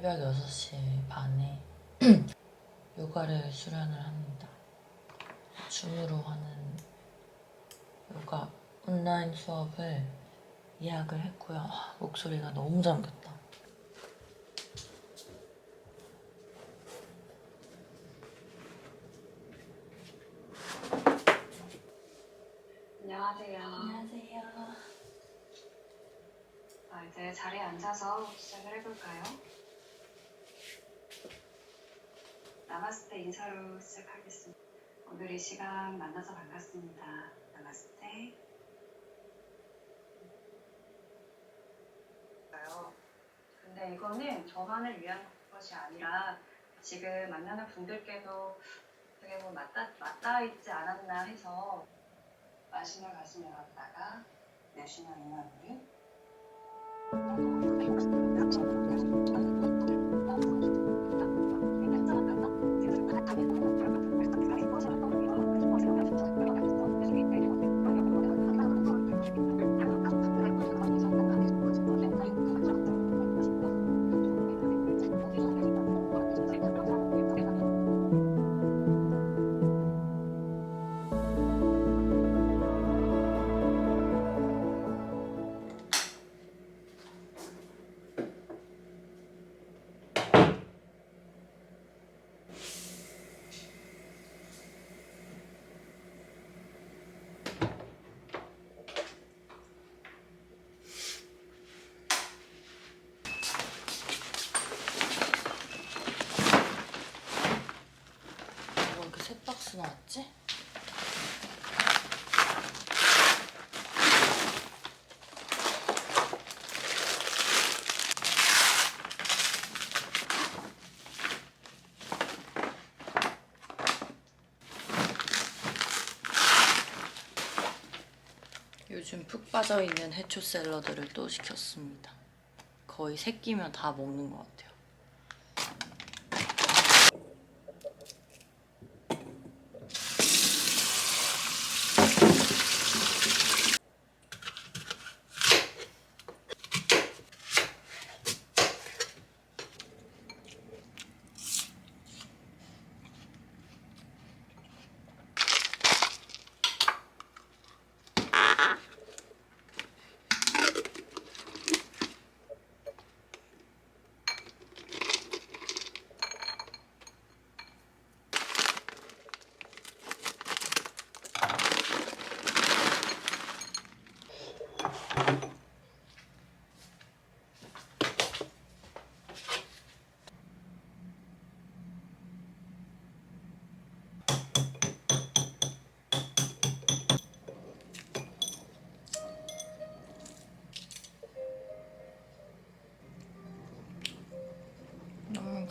새벽 6시 반에 요가를 수련을 합니다. 줌으로 하는 요가 온라인 수업을 예약을 했고요. 아, 목소리가 너무 잠겼다. 안녕하세요. 안녕하세요. 아, 이제 자리에 앉아서 시작을 해볼까요? 나마스테 인사로 시작하겠습니다. 오늘 이 시간 만나서 반갑습니다. 나마스테. 근데 이거는 저만을 위한 것이 아니라 지금 만나는 분들께도 어떻게 보면 맞닿, 맞닿아 있지 않았나 해서 마시며 가시며 갔다가 내쉬며 뭐 요즘 푹 빠져있는 해초 샐러드를 또 시켰습니다. 거의 세 끼면 다 먹는 것 같아요.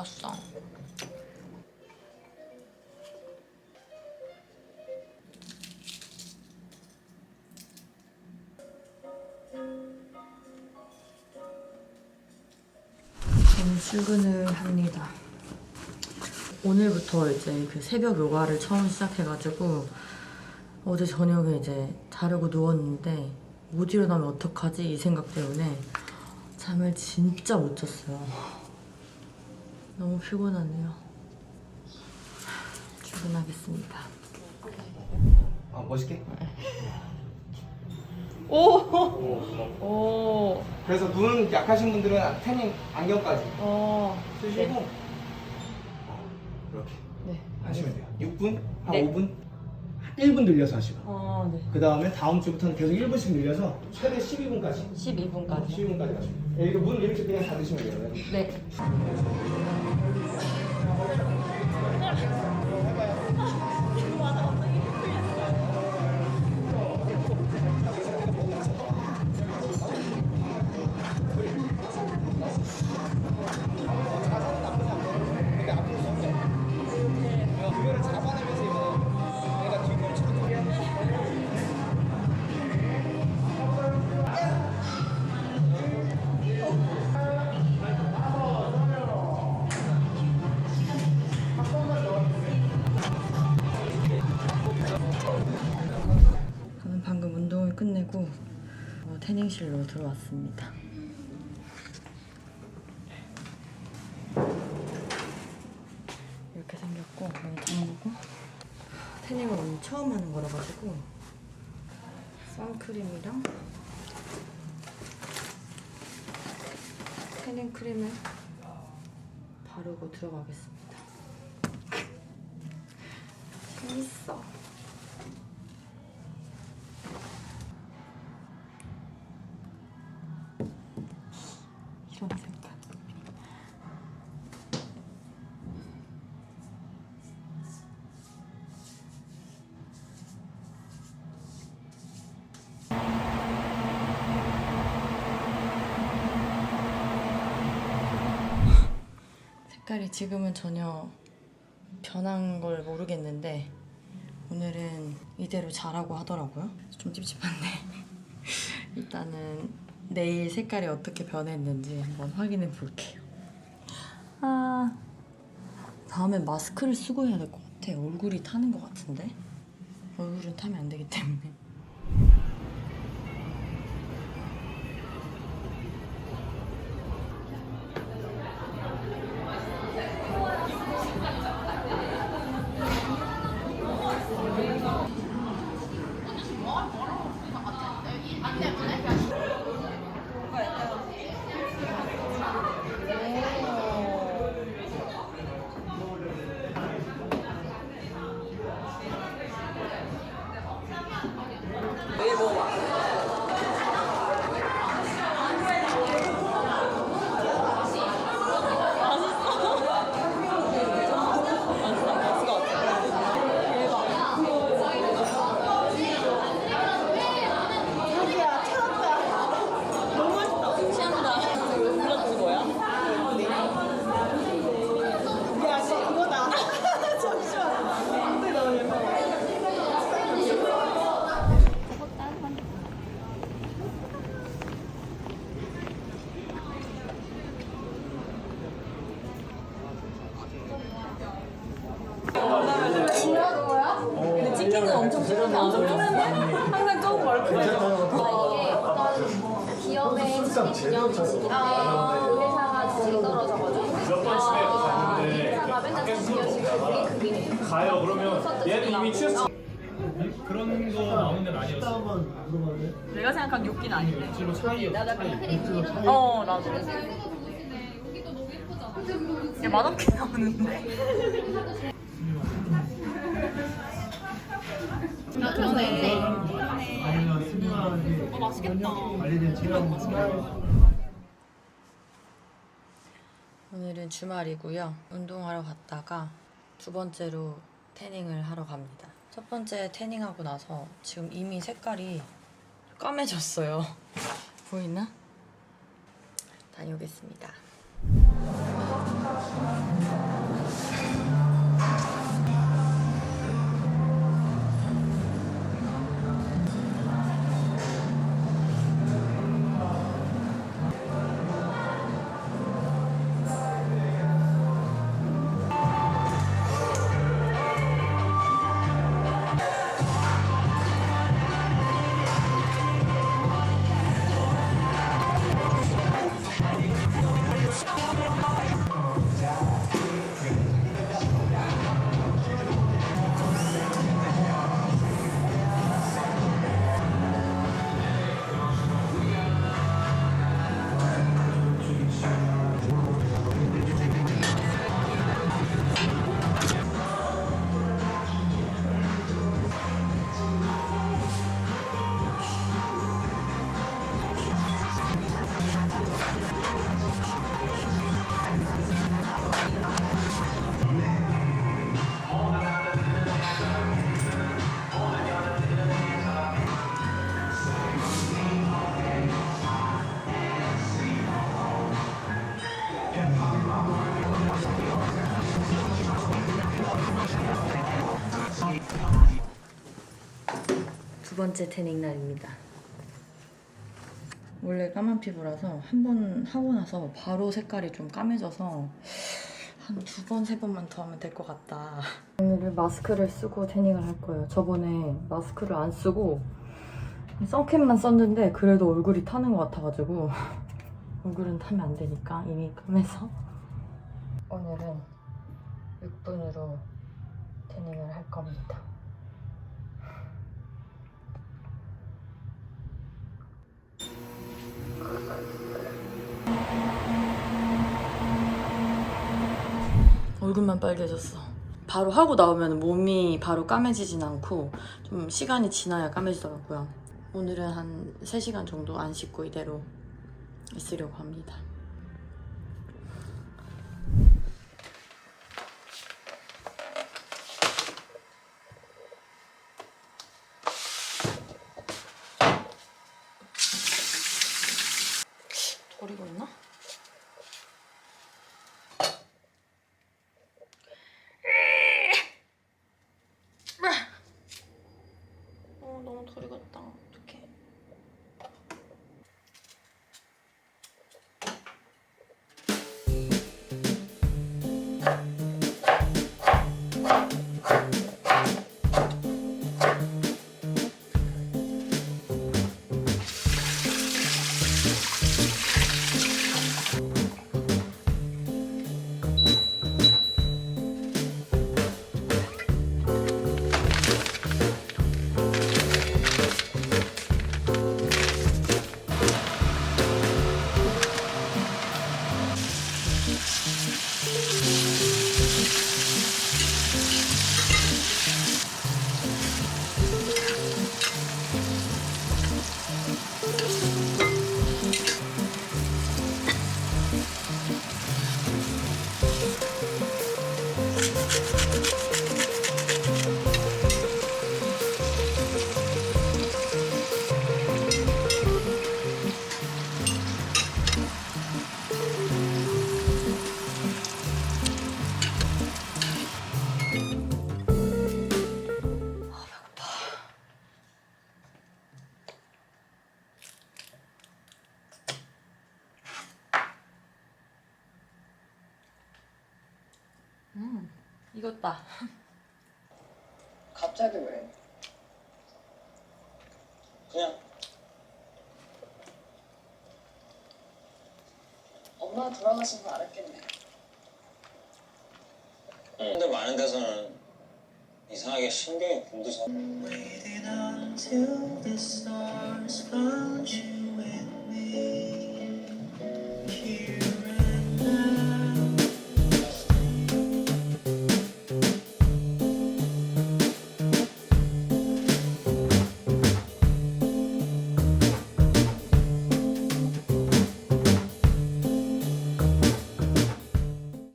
맛있어. 저는 출근을 합니다. 오늘부터 이제 그 새벽 요가를 처음 시작해가지고 어제 저녁에 이제 자려고 누웠는데 못 일어나면 어떡하지 이 생각 때문에 잠을 진짜 못 잤어요. 너무 피곤하네요. 출근하겠습니다. 아 멋있게. 오! 어, 오! 그래서 눈 약하신 분들은 태닝 안경까지 어. 쓰시고 어, 이렇게 네. 하시면 돼요. 6분, 한 네. 5분, 1분 늘려서 하시고. 어, 네. 그 다음에 다음 주부터는 계속 1분씩 늘려서 최대 12분까지. 12분까지. 12분까지 하시고. 여기 문 이렇게 그냥 닫으시면 돼요. 네. 튜닝실로 들어왔습니다. 이렇게 생겼고 문이 잠그고 태닝을 오늘 처음 하는 거라 가지고 선크림이랑 태닝 크림을 바르고 들어가겠습니다. 재밌어. 색깔이 지금은 전혀 변한 걸 모르겠는데 오늘은 이대로 자라고 하더라고요. 좀 찝찝한데 일단은 내일 색깔이 어떻게 변했는지 한번 확인해 볼게요. 아 다음엔 마스크를 쓰고 해야 될 것 같아. 얼굴이 타는 것 같은데 얼굴은 타면 안 되기 때문에. 찍기는 엄청 싫은데 항상 조금 멀크해져. 기업의 수익 균형이시기 때문에 그 회사가 주식이 떨어져가지고 아, 회사가 맨날 주식이었으면 그게 그게 가요. 그러면 얘는 이미 취했어. 그런 거 나오는 데는 아니었어. 한번. 내가 생각한 욕기는 아닌데. 주로 차이였어 차이 어 나도. 야 맛없게 나오는데. 스무하게 맛있겠다. 오늘은 주말이고요. 운동하러 갔다가 두 번째로 태닝을 하러 갑니다. 첫 번째 태닝하고 나서 지금 이미 색깔이 까매졌어요. 보이나? 다녀오겠습니다. 번째 태닝 날입니다. 원래 까만 피부라서 한 번 하고 나서 바로 색깔이 좀 까매져서 한 두 번, 세 번만 더 하면 될 것 같다. 오늘은 마스크를 쓰고 태닝을 할 거예요. 저번에 마스크를 안 쓰고 선캡만 썼는데 그래도 얼굴이 타는 것 같아가지고 얼굴은 타면 안 되니까 이미 까매서 오늘은 6분으로 태닝을 할 겁니다. 얼굴만 빨개졌어. 바로 하고 나오면 몸이 바로 까매지진 않고 좀 시간이 지나야 까매지더라고요. 오늘은 한 3시간 정도 안 씻고 이대로 있으려고 합니다. 익었다. 갑자기 왜? 그냥 엄마가 돌아가신 거 알았겠네. 응. 근데 많은 데서는 이상하게 신경이 곤두서 Waiting until the stars found you.